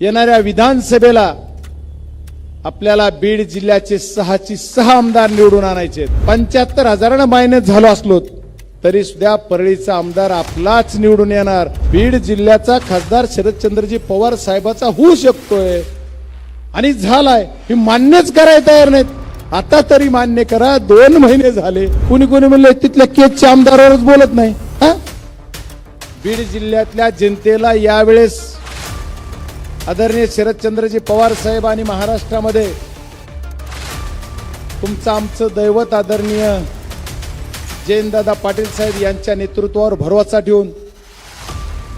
येणाऱ्या विधानसभेला आपल्याला बीड जिल्ह्याचे सहाची सहा आमदार निवडून आणायचे पंच्याहत्तर हजारानं मायनस झालो असलो तरी सुद्धा परळीचा आमदार आपलाच निवडून येणार. बीड जिल्ह्याचा खासदार शरदचंद्रजी पवार साहेबाचा होऊ शकतोय आणि झालाय. हे मान्यच करायला तयार नाहीत. आता तरी मान्य करा. दोन महिने झाले. कुणी कुणी म्हणले तिथल्या केचच्या आमदारावरच बोलत नाही. हा? बीड जिल्ह्यातल्या जनतेला यावेळेस आदरणीय शरदचंद्रजी पवार साहेब आणि महाराष्ट्रामध्ये तुमचं आमचं दैवत आदरणीय जयंतदादा पाटील साहेब यांच्या नेतृत्वावर भरवसा ठेवून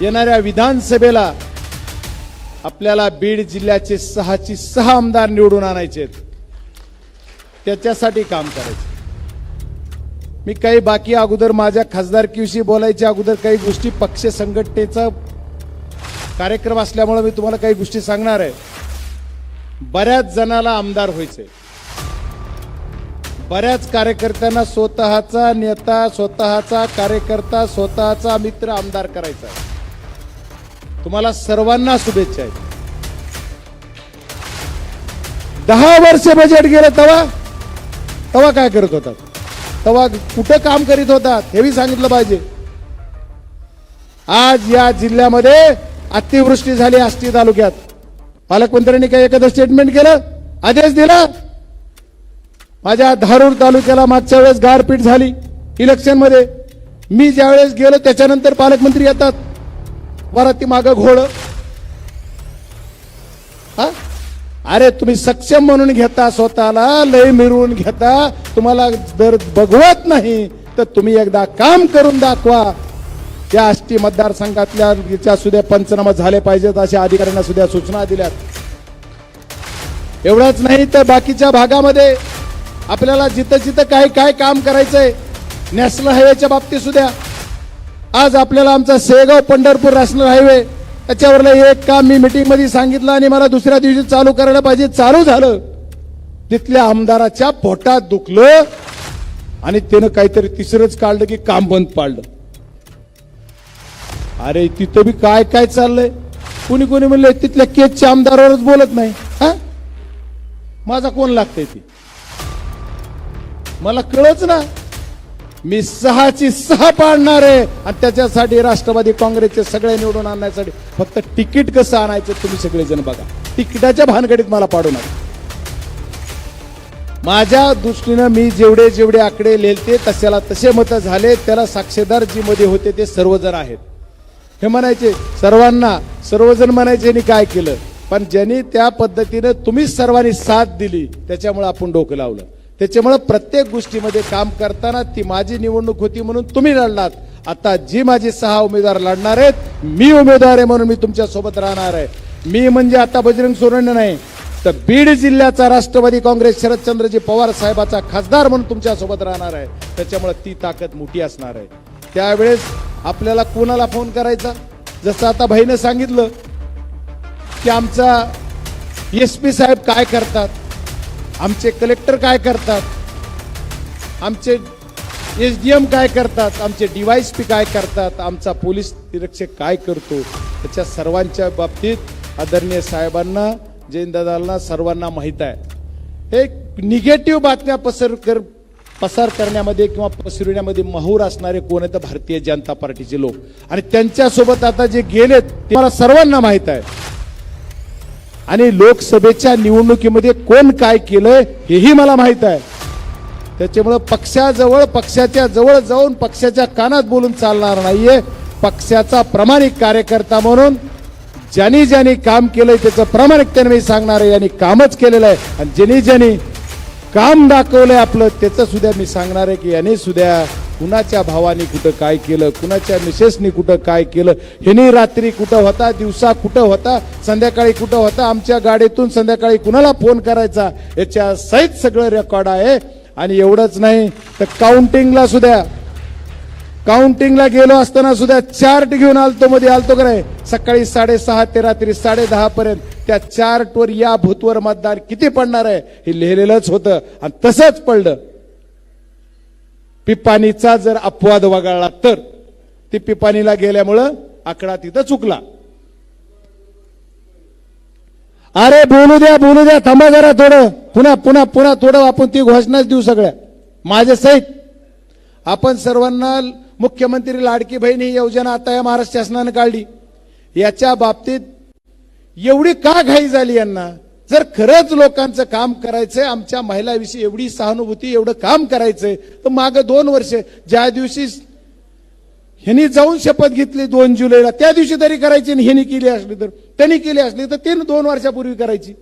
येणाऱ्या विधानसभेला आपल्याला बीड जिल्ह्याचे सहाची सहा आमदार निवडून आणायचे त्याच्यासाठी काम करायचं. मी काही बाकी अगोदर माझ्या खासदारकीविषयी बोलायच्या अगोदर काही गोष्टी पक्ष संघटनेचं कार्यक्रम असल्यामुळे मी तुम्हाला काही गोष्टी सांगणार आहे. बऱ्याच जणाला आमदार व्हायचे. बऱ्याच कार्यकर्त्यांना स्वतःचा नेता स्वतःचा कार्यकर्ता स्वतःचा मित्र आमदार करायचा आहे. तुम्हाला सर्वांना शुभेच्छा आहेत. दहा वर्ष बजेट गेलं तेव्हा तेव्हा काय करत होतात? तेव्हा कुठं काम करीत होतात? हेही सांगितलं पाहिजे. आज या जिल्ह्यामध्ये अतिवृष्टी झाली आष्टी तालुक्यात. पालकमंत्र्यांनी काही एखादं स्टेटमेंट केलं? आदेश दिला? माझ्या धारूर तालुक्याला मागच्या वेळेस गारपीट झाली इलेक्शनमध्ये मी ज्यावेळेस गेलो त्याच्यानंतर पालकमंत्री येतात. वराती माग घोळ. हा? अरे तुम्ही सक्षम म्हणून घेता स्वतःला लय मिरवून घेता. तुम्हाला जर बघवत नाही तर तुम्ही एकदा काम करून दाखवा. त्या आष्टी मतदारसंघातल्या सुद्धा पंचनामा झाले पाहिजेत अशा अधिकाऱ्यांना सुद्धा सूचना दिल्यात. एवढंच नाही तर बाकीच्या भागामध्ये आपल्याला जिथं जिथं काय काय काम करायचंय नॅशनल हायवेच्या बाबतीत सुद्धा. आज आपल्याला आमचा सेगाव पंढरपूर नॅशनल हायवे त्याच्यावरलं एक काम मी मिटिंगमध्ये सांगितलं आणि मला दुसऱ्या दिवशी चालू करायला पाहिजे चालू झालं. तिथल्या आमदाराच्या पोटात दुखलं आणि त्यानं काहीतरी तिसरंच काढलं की काम बंद पाडलं. अरे तिथं बी काय काय चाललंय? कुणी कुणी म्हणले तिथल्या केसच्या आमदारावरच बोलत नाही हा? माझा कोण लागतंय ती? मला कळच ना. मी सहाची सहा पाडणार आहे आणि त्याच्यासाठी राष्ट्रवादी काँग्रेसचे सगळे निवडून आणण्यासाठी फक्त तिकीट कसं आणायचं तुम्ही सगळेजण बघा. तिकिटाच्या भानगडीत मला पाडू नका. माझ्या दृष्टीनं मी जेवढे जेवढे आकडे लिहिलते तशाला तसे मत झाले त्याला साक्षीदार जी मध्ये होते ते सर्वजण आहेत. हे म्हणायचे सर्वांना सर्वजण म्हणायचे यांनी काय केलं? पण ज्यांनी त्या पद्धतीनं तुम्ही सर्वांनी साथ दिली त्याच्यामुळे आपण डोकं लावलं. त्याच्यामुळे प्रत्येक गोष्टीमध्ये काम करताना ती माझी निवडणूक होती म्हणून तुम्ही लढलात. आता जी माझी सहा उमेदवार लढणार आहेत मी उमेदवार आहे म्हणून मी तुमच्यासोबत राहणार आहे. मी म्हणजे आता बजरंग सोडणं नाही तर बीड जिल्ह्याचा राष्ट्रवादी काँग्रेस शरदचंद्रजी पवार साहेबाचा खासदार म्हणून तुमच्यासोबत राहणार आहे. त्याच्यामुळे ती ताकद मोठी असणार आहे. त्यावेळेस आपल्याला कोणाला फोन करायचा? जसं आता भाईनं सांगितलं की आमचा एस पी साहेब काय करतात? आमचे कलेक्टर काय करतात? आमचे एस डी एम काय करतात? आमचे पी काय करतात? आमचा पोलीस निरीक्षक काय करतो? त्याच्या सर्वांच्या बाबतीत आदरणीय साहेबांना जयंतदादांना सर्वांना माहीत आहे. हे निगेटिव्ह बातम्या पसर कर पसार करण्यामध्ये किंवा पसरविण्यामध्ये महूर असणारे कोण आहेत? तर भारतीय जनता पार्टीचे लोक. आणि त्यांच्यासोबत आता जे गेलेत ते मला सर्वांना माहीत आहे. आणि लोकसभेच्या निवडणुकीमध्ये कोण काय केलंय हेही मला माहीत आहे. त्याच्यामुळं पक्षाजवळ पक्षाच्या जवळ जाऊन पक्षाच्या कानात बोलून चालणार नाहीये. पक्षाचा प्रामाणिक कार्यकर्ता म्हणून ज्यांनी ज्यांनी काम केलंय त्याचं प्रामाणिकतेने मी सांगणार आहे यांनी कामच केलेलं आहे. आणि ज्यांनी ज्यांनी काम दाखवलंय आपलं त्याचं सुद्धा मी सांगणार आहे की याने सुद्धा कुणाच्या भावाने कुठं काय केलं कुणाच्या मिसेसनी कुठं काय केलं ह्यानी रात्री कुठं होता दिवसा कुठं होता संध्याकाळी कुठं होता आमच्या गाडीतून संध्याकाळी कुणाला फोन करायचा याच्या सहित सगळं रेकॉर्ड आहे. आणि एवढंच नाही तर काउंटिंगला सुद्धा काउंटिंगला गेलो असताना सुद्धा चार्ट घेऊन आलतो मध्ये आलतो का सकाळी साडेसहा ते रात्री साडे दहा पर्यंत त्या चार्टवर या भूतवर मतदान किती पडणार आहे हे लिहिलेलंच होतं आणि तसंच पडलं. पिपाणीचा जर अपवाद वगळला तर ती पिपाणीला गेल्यामुळं आकडा तिथं चुकला. अरे बोलू द्या बोलू द्या थांबा जरा थोडं. पुन्हा पुन्हा पुन्हा थोडं आपण ती घोषणाच देऊ सगळ्या. माझ्या सहित आपण सर्वांना मुख्यमंत्री लाडकी बहीण ही योजना आता या महाराष्ट्र शासनानं काढली. याच्या बाबतीत एवढी का घाई झाली यांना? जर खरंच लोकांचं काम करायचंय आमच्या महिलाविषयी एवढी सहानुभूती एवढं काम करायचंय तर मागं दोन वर्ष ज्या दिवशी ह्यांनी जाऊन शपथ घेतली दोन जुलैला त्या दिवशी तरी करायची आणि ह्यांनी केली असली तर त्यांनी केली असली तर ते दोन वर्षापूर्वी करायची.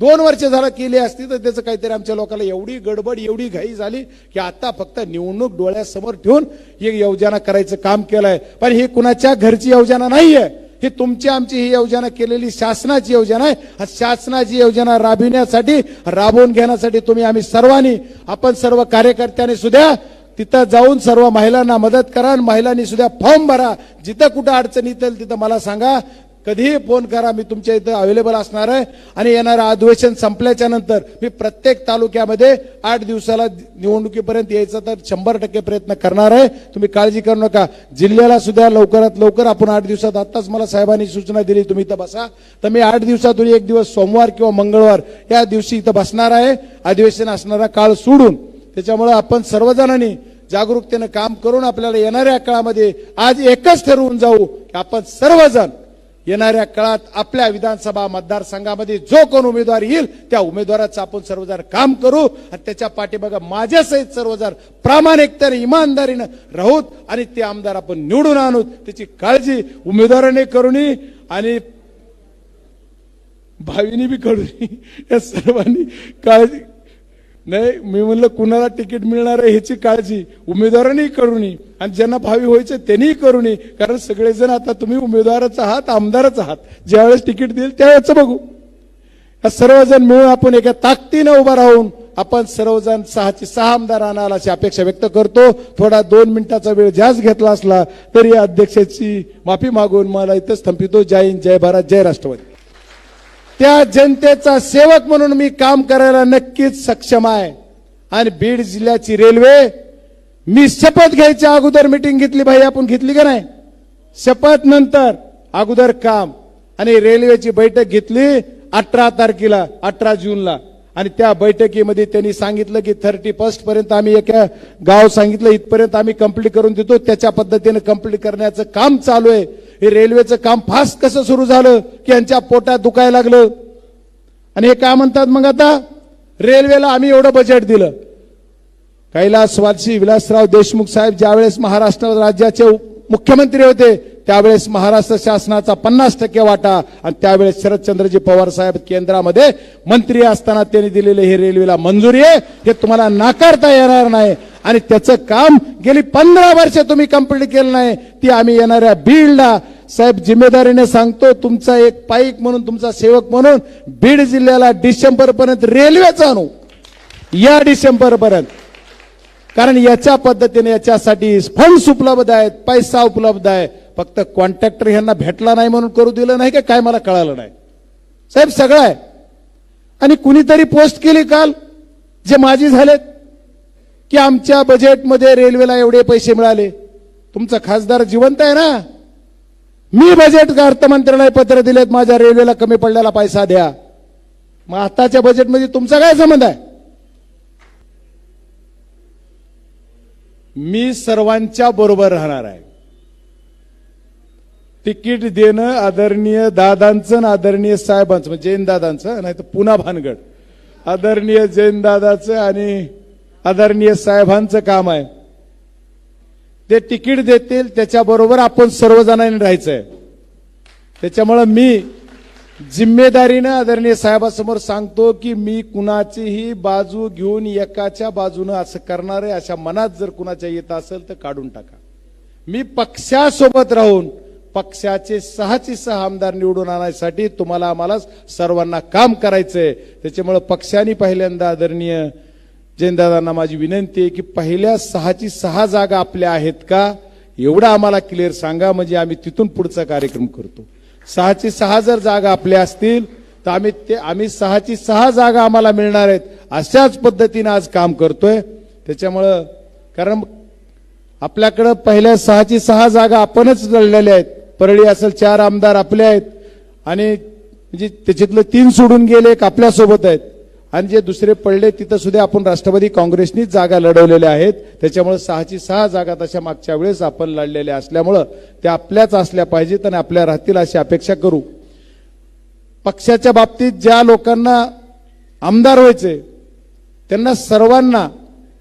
दोन वर्ष झालं केली असती तर त्याचं काहीतरी आमच्या लोकांना एवढी गडबड एवढी घाई झाली की आता फक्त निवडणूक डोळ्यासमोर ठेवून ही योजना करायचं काम केलंय. पण ही कुणाच्या घरची योजना नाहीये. ही तुमची आमची ही योजना केलेली शासनाची योजना आहे. शासनाची योजना राबविण्यासाठी राबवून घेण्यासाठी तुम्ही आम्ही सर्वांनी आपण सर्व कार्यकर्त्यांनी सुद्धा तिथं जाऊन सर्व महिलांना मदत करा आणि महिलांनी सुद्धा फॉर्म भरा. जिथं कुठं अडचण येतील तिथं मला सांगा. कधीही फोन करा मी तुमच्या इथं अवेलेबल असणार आहे. आणि येणारं अधिवेशन संपल्याच्या नंतर मी प्रत्येक तालुक्यामध्ये आठ दिवसाला निवडणुकीपर्यंत यायचं तर शंभर टक्के प्रयत्न करणार आहे. तुम्ही काळजी करू नका. जिल्ह्याला सुद्धा लवकरात लवकर आपण आठ दिवसात आत्ताच मला साहेबांनी सूचना दिली तुम्ही इथं बसा. तर मी आठ दिवसातून एक दिवस सोमवार किंवा मंगळवार या दिवशी इथं बसणार आहे. अधिवेशन असणारा काळ सोडून त्याच्यामुळे आपण सर्वजणांनी जागरूकतेनं काम करून आपल्याला येणाऱ्या काळामध्ये आज एकच ठरवून जाऊ की आपण सर्वजण येणाऱ्या काळात आपल्या विधानसभा मतदारसंघामध्ये जो कोण उमेदवार येईल त्या उमेदवाराचं आपण सर्वजण काम करू आणि त्याच्या पाठीमागं माझ्यासहित सर्वजण प्रामाणिकतेने इमानदारीनं राहूत आणि ते आमदार आपण निवडून आणूत. त्याची काळजी उमेदवाराने करून आणि भावीने बी करून या सर्वांनी काळजी नाही मी म्हणलं कुणाला तिकीट मिळणार आहे ह्याची काळजी. उमेदवारांनी करू नये. आणि ज्यांना भावी व्हायचं त्यांनीही करू नये. कारण सगळेजण आता तुम्ही उमेदवाराचा आहात आमदाराचा आहात. ज्यावेळेस तिकीट देईल त्यावेळेस बघू. या सर्वजण मिळून आपण एका ताकदीनं उभा राहून आपण सर्वजण सहाचे सहा आमदार आणाल अशी अपेक्षा व्यक्त करतो. थोडा दोन मिनिटाचा वेळ जास्त घेतला असला तरी या अध्यक्षाची माफी मागून मला इथंच थंपितो जय हिंद जय भारत जय राष्ट्रवादी. त्या जनतेचा सेवक म्हणून मी काम करायला नक्कीच सक्षम आहे. आणि बीड जिल्ह्याची रेल्वे मी शपथ घ्यायच्या अगोदर मिटिंग घेतली भाई आपण घेतली का नाही? शपथ नंतर अगोदर काम. आणि रेल्वेची बैठक घेतली अठरा तारखेला अठरा जूनला. आणि त्या बैठकीमध्ये त्यांनी सांगितलं की थर्टी फर्स्ट पर्यंत आम्ही एका गाव सांगितलं इथपर्यंत आम्ही कंप्लीट करून देतो. त्याच्या पद्धतीने कंप्लीट करण्याचं काम चालू आहे. हे रेल्वेचं काम फास्ट कसं सुरू झालं की यांच्या पोटात दुखायला लागलं? आणि हे काय म्हणतात मग आता? रेल्वेला आम्ही एवढं बजेट दिलं. कैलास वारसी विलासराव देशमुख साहेब ज्यावेळेस महाराष्ट्र राज्याचे मुख्यमंत्री होते त्यावेळेस महाराष्ट्र शासनाचा पन्नास टक्के वाटा आणि त्यावेळेस शरदचंद्रजी पवार साहेब केंद्रामध्ये मंत्री असताना त्यांनी दिलेले हे रेल्वेला मंजुरी आहे. हे तुम्हाला नाकारता येणार नाही. आणि त्याचं काम गेली पंधरा वर्ष तुम्ही कंप्लीट केलं नाही. ती आम्ही येणाऱ्या बीडला. साहेब जिम्मेदारीने सांगतो तुमचा एक पाईक म्हणून तुमचा सेवक म्हणून बीड जिल्ह्याला डिसेंबर पर्यंत रेल्वेच आणू. या डिसेंबर पर्यंत. कारण याच्या पद्धतीने याच्यासाठी फंड्स उपलब्ध आहेत पैसा उपलब्ध आहे. फक्त कॉन्ट्रॅक्टर ह्यांना भेटला नाही म्हणून करू दिलं नाही का? काय मला कळालं नाही. साहेब सगळं आहे. आणि कुणीतरी पोस्ट केली काल जे माझी झालेत की आमच्या बजेटमध्ये रेल्वेला एवढे पैसे मिळाले. तुमचा खासदार जिवंत आहे ना? मी बजेट अर्थमंत्र्याला पत्र दिलेत माझ्या रेल्वेला कमी पडलेला पैसा द्या. मग आताच्या बजेटमध्ये तुमचा काय संबंध आहे? मी सर्वांच्या बरोबर राहणार आहे. तिकीट देणं आदरणीय दादांचं आणि आदरणीय साहेबांचं म्हणजे जैन दादांचं नाही तर पुन्हा भानगड. आदरणीय जैन दादाचं आणि आदरणीय साहेबांचं काम आहे. ते तिकीट देतील त्याच्याबरोबर आपण सर्वजणांनी राहायचं आहे त्याच्यामुळं मी जिम्मेदारीनं आदरणीय साहेबासमोर सांगतो की मी कुणाचीही बाजू घेऊन एकाच्या बाजूनं असं करणार आहे अशा मनात जर कुणाच्या येत असेल तर काढून टाका. मी पक्षासोबत राहून पक्षाचे सहाचे सहा आमदार निवडून आणण्यासाठी तुम्हाला आम्हाला सर्वांना काम करायचंय. त्याच्यामुळे पक्षाने पहिल्यांदा आदरणीय जयंतदादांना माझी विनंती आहे की पहिल्या सहाची सहा जागा आपल्या आहेत का? एवढं आम्हाला क्लिअर सांगा म्हणजे आम्ही तिथून पुढचा कार्यक्रम करतो. सहाची सहा जर जागा आपल्या असतील तर आम्ही ते आम्ही सहाची सहा जागा आम्हाला मिळणार आहेत. अशाच पद्धतीनं आज काम करतोय. त्याच्यामुळं कारण आपल्याकडं पहिल्या सहाची सहा जागा आपणच लढलेल्या आहेत. परळी असेल चार आमदार आपले आहेत. आणि म्हणजे त्याच्यातलं तीन सोडून गेले एक आपल्यासोबत आहेत. आणि जे दुसरे पडले तिथं सुद्धा आपण राष्ट्रवादी काँग्रेसनीच जागा लढवलेल्या आहेत. त्याच्यामुळे सहाची सहा जागा तशा मागच्या वेळेस आपण लढलेल्या असल्यामुळं त्या आपल्याच असल्या पाहिजेत आणि आपल्या राहतील अशी अपेक्षा करू. पक्षाच्या बाबतीत ज्या लोकांना आमदार व्हायचे त्यांना सर्वांना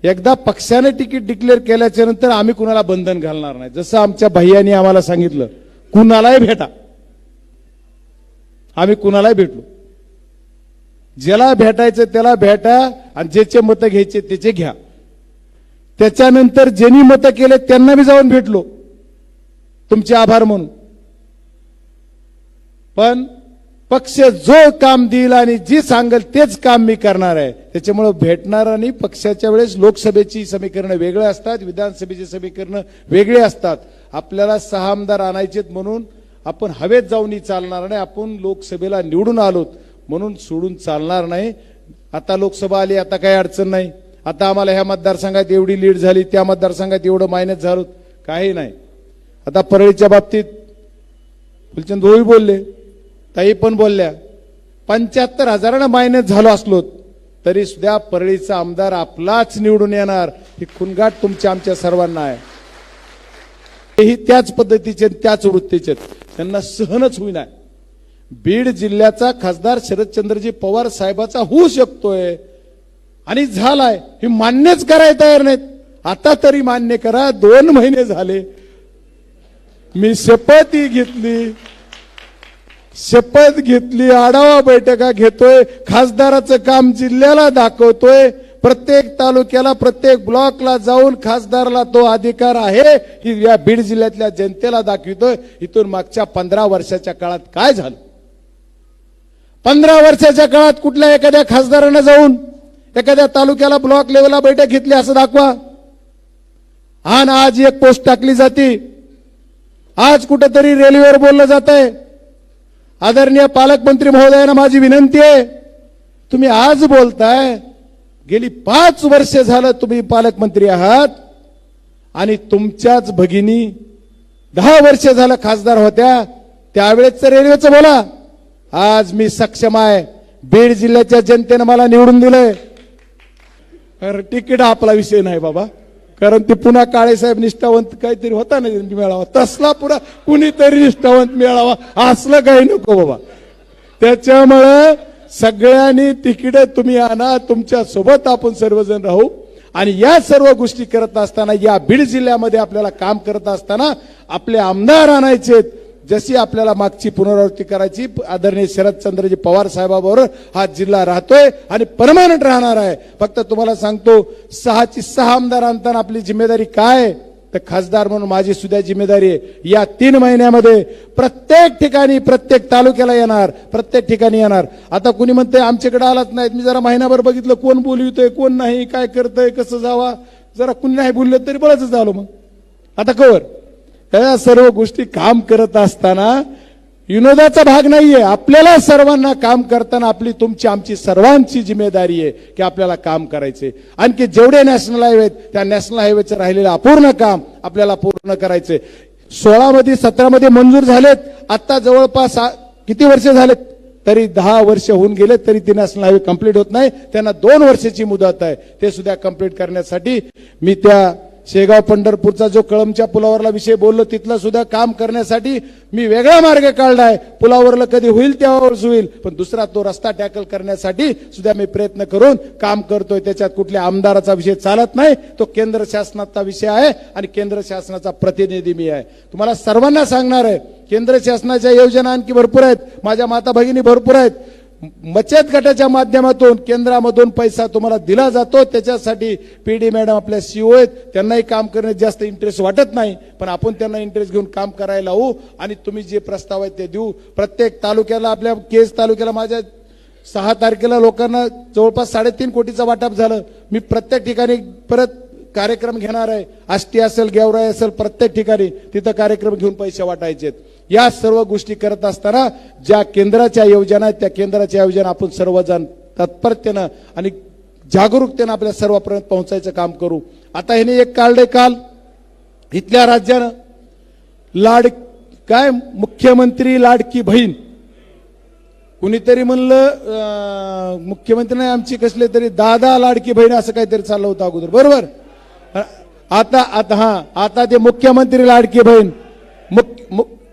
एकदा पक्षाने तिकीट डिक्लेअर केल्याच्यानंतर आम्ही कुणाला बंधन घालणार नाही. जसं आमच्या भैयानी आम्हाला सांगितलं कुणालाही भेटा. आम्ही कुणालाही भेटलो. ज्याला भेटायचं त्याला भेटा आणि ज्याचे मतं घ्यायचे त्याचे घ्या. त्याच्यानंतर ज्यांनी मतं केले त्यांना मी जाऊन भेटलो. तुमचे आभार म्हणून. पण पक्ष जो काम देईल आणि जी सांगेल तेच काम मी करणार आहे. त्याच्यामुळे भेटणार आणि पक्षाच्या वेळेस लोकसभेची समीकरणं वेगळे असतात विधानसभेची समीकरणं वेगळे असतात. आपल्याला सहा आमदार आणायचेत म्हणून आपण हवेत जाऊनही चालणार नाही. आपण लोकसभेला निवडून आलोत म्हणून सोडून चालणार नाही. आता लोकसभा आली आता काही अडचण नाही. आता आम्हाला ह्या मतदारसंघात एवढी लीड झाली त्या मतदारसंघात एवढं मायनस झालो काही नाही. आता परळीच्या बाबतीत फुलचंद भाऊही बोलले ताई पण बोलल्या पंच्याहत्तर हजारानं मायनस झालो असलो तरी सुद्धा परळीचा आमदार आपलाच निवडून येणार. ही खुनगाट तुमच्या आमच्या सर्वांना आहे. तेही त्याच पद्धतीचे त्याच वृत्तीचे त्यांना सहनच होईना. बीड जिल्ह्याचा खासदार शरदचंद्रजी पवार साहेबाचा होऊ शकतोय आणि झालाय. हे मान्यच करायला तयार नाहीत. आता तरी मान्य करा. दोन महिने झाले. मी शपथही घेतली. शपथ घेतली. आढावा बैठका घेतोय. खासदाराचं काम जिल्ह्याला दाखवतोय. प्रत्येक तालुक्याला प्रत्येक ब्लॉकला जाऊन खासदारला तो अधिकार आहे ही या बीड जिल्ह्यातल्या जनतेला दाखवितोय. इथून मागच्या पंधरा वर्षाच्या काळात काय झालं? पंधरा वर्षाच्या काळात कुठल्या एखाद्या खासदारानं जाऊन एखाद्या तालुक्याला ब्लॉक लेवलला बैठक घेतली असं दाखवा? आणि आज एक पोस्ट टाकली जाते. आज कुठंतरी रेल्वेवर बोललं जात आहे आदरणीय पालकमंत्री महोदयांना माझी विनंती आहे तुम्ही आज बोलताय गेली पाच वर्ष झालं तुम्ही पालकमंत्री आहात आणि तुमच्याच भगिनी दहा वर्ष झालं खासदार होत्या त्यावेळेच रेल्वेचं बोला. आज मी सक्षम आहे. बीड जिल्ह्याच्या जनतेनं मला निवडून दिलंय. तिकीट हा आपला विषय नाही बाबा. कारण ते पुन्हा काळेसाहेब निष्ठावंत काहीतरी होता ना मिळावा. तसला पुरा कुणीतरी निष्ठावंत मिळावा. असलं काही नको बाबा. त्याच्यामुळं सगळ्यांनी तिकीट तुम्ही आणा तुमच्यासोबत आपण सर्वजण राहू. आणि या सर्व गोष्टी करत असताना या बीड जिल्ह्यामध्ये आपल्याला काम करत असताना आपले आमदार आणायचे जशी आपल्याला मागची पुनरावृत्ती करायची आदरणीय शरदचंद्रजी पवार साहेबाबरोबर हा जिल्हा राहतोय आणि परमानंट राहणार आहे. फक्त तुम्हाला सांगतो सहाची सहा आमदार आणताना आपली जिम्मेदारी काय? आहे? तर खासदार म्हणून माझी सुद्धा जिम्मेदारी आहे. या तीन महिन्यामध्ये प्रत्येक ठिकाणी प्रत्येक तालुक्याला येणार प्रत्येक ठिकाणी येणार. आता कुणी म्हणतंय आमच्याकडे आलाच नाहीत. मी जरा महिनाभर बघितलं कोण बोलवितोय कोण नाही काय करतंय कसं जावा? जरा कुणी नाही बोललं तरी बरंच झालो मग. आता कवर. त्या सर्व गोष्टी काम करत असताना विनोदाचा भाग नाहीये. आपल्याला सर्वांना काम करताना आपली तुमची आमची सर्वांची जिम्मेदारी आहे की आपल्याला काम करायचे आणखी जेवढे नॅशनल हायवे आहेत त्या नॅशनल हायवेचं राहिलेलं अपूर्ण काम आपल्याला पूर्ण करायचे सोळा मध्ये सतरा मध्ये मंजूर झालेत. आता जवळपास किती वर्ष झालेत? तरी दहा वर्ष होऊन गेले तरी ते नॅशनल हायवे कंप्लीट होत नाही. त्यांना दोन वर्षाची मुदत आहे. ते सुद्धा कंप्लीट करण्यासाठी मी त्या शेगाव पंढरपूरचा जो कळमच्या पुलावरला विषय बोललो तिथला सुद्धा काम करण्यासाठी मी वेगळा मार्ग काढलाय. पुलावरला कधी होईल त्यावरच होईल पण दुसरा तो रस्ता टॅकल करण्यासाठी सुद्धा मी प्रयत्न करून काम करतोय. त्याच्यात कुठल्या आमदाराचा विषय चालत नाही तो केंद्र शासनाचा विषय आहे आणि केंद्र शासनाचा प्रतिनिधी मी आहे. तुम्हाला सर्वांना सांगणार आहे केंद्र शासनाच्या योजना आणखी भरपूर आहेत माझ्या माता भगिनी भरपूर आहेत. बचत गटाच्या माध्यमातून केंद्रामधून पैसा तुम्हाला दिला जातो त्याच्यासाठी पीडी मॅडम आपल्या सीओ आहेत. त्यांनाही काम करण्यात जास्त इंटरेस्ट वाटत नाही पण आपण त्यांना इंटरेस्ट घेऊन काम करायला लावू आणि तुम्ही जे प्रस्ताव आहेत ते देऊ. प्रत्येक तालुक्याला आपल्या केस तालुक्याला माझ्या सहा तारखेला लोकांना जवळपास साडेतीन कोटीचं वाटप झालं. मी प्रत्येक ठिकाणी परत कार्यक्रम घेणार आहे. आष्टी असेल गेवराई असेल प्रत्येक ठिकाणी तिथं कार्यक्रम घेऊन पैसे वाटायचे या सर्व गोष्टी करत असताना ज्या केंद्राच्या योजना आहेत त्या केंद्राच्या योजना आपण सर्वजण तत्परतेनं आणि जागरूकतेनं आपल्या सर्वांपर्यंत पोहोचायचं काम करू. आता ह्याने एक काढलंय काल. इथल्या राज्यानं लाड काय? मुख्यमंत्री लाडकी बहीण. कुणीतरी म्हणलं मुख्यमंत्री नाही आमची कसले तरी दादा लाडकी बहीण असं काहीतरी चाललं होतं अगोदर. बरोबर? आता आता हा आता ते मुख्यमंत्री लाडकी बहीण. मुख- मु-